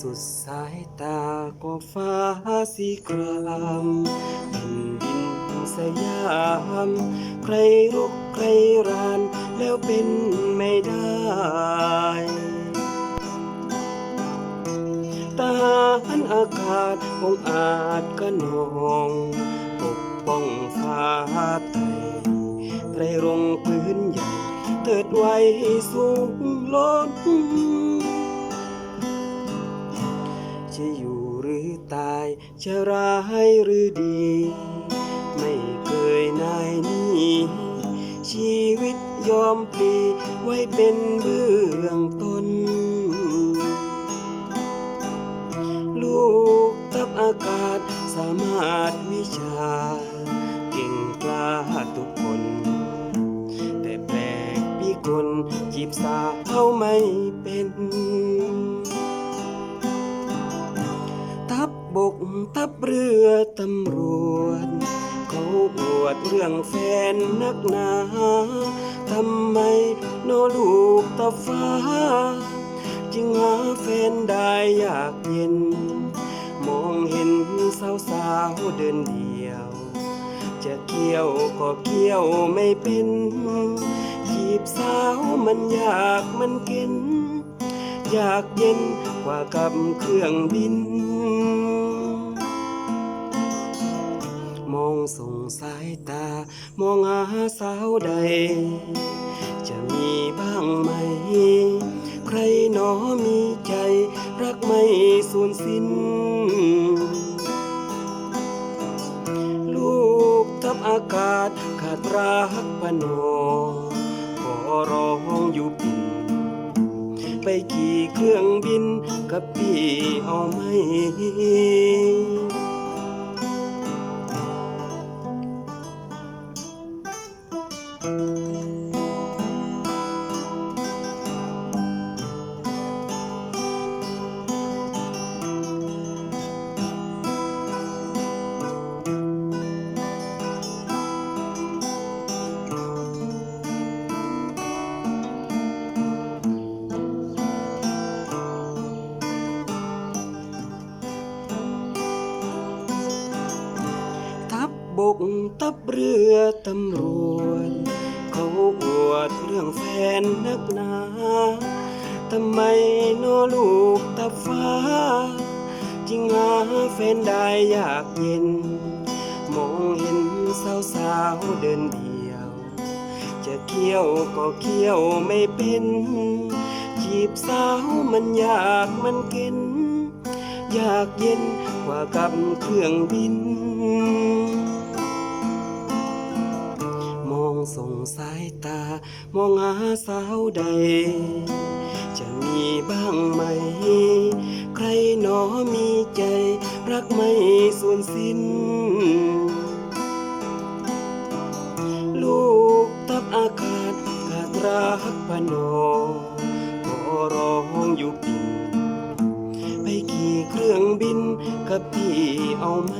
สุดสายตาก็ฟ้าสีครามแผ่นดินสยาม ใครรุกใครราน แล้วเป็นไม่ได้ทหารอากาศคงอาจกระนอง ปกป้องฟ้าไทยไตรรงพื้นใหญ่ เติดไว้สูงล้น จะอยู่หรือตาย จะร้ายหรือดี ไม่เคยนายหนี้ชีวิตยอมปลีไว้เป็นเบื้องต้น ลูกทับอากาศสามารถวิชา เก่งกล้าทุกคน แต่แปลกพิกลจีบสาวไม่เป็น ทัพเรือตำรวจ เขาอวดเรื่องแฟนนักหนาทำไมโนลูกตาฟ้า จึงหาแฟนได้ยากเย็น มองเห็นสาวสาวเดินเดียว จะเกี่ยวก็เกี่ยวไม่เป็นจีบสาวมันยากมันเก็นอยากเย็นกว่ากับเครื่องบิน มองส่งสายตา มองหาสาวใด จะมีบ้างไหม ใครหนอมีใจ รักไม่สูญสิ้น ลูกทับอากาศขาดรักปนอขอร้องอยู่ปินไปกี่เครื่องบินกับพี่เอาไหม บกทัพเรือตำรวจ รื่องแฟนนักหนาทำไมโนลูกตาฟ้าจึงหาแฟนได้ยากเย็น มองเห็นสาวสาวเดินเดียว จะเกี่ยวก็เกี่ยวไม่เป็น จีบสาวมันยากมันเก็นอยากเย็นกว่ากับเครื่องบิน ส่งสายตา มองหาสาวใด จะมีบ้างไหม ใครหนอมีใจ รักไม่สูญสิ้น ลูกทับอากาศขาดรักปนอขอร้องอยู่ปิ่นไปกี่เครื่องบินกับพี่เอาไหม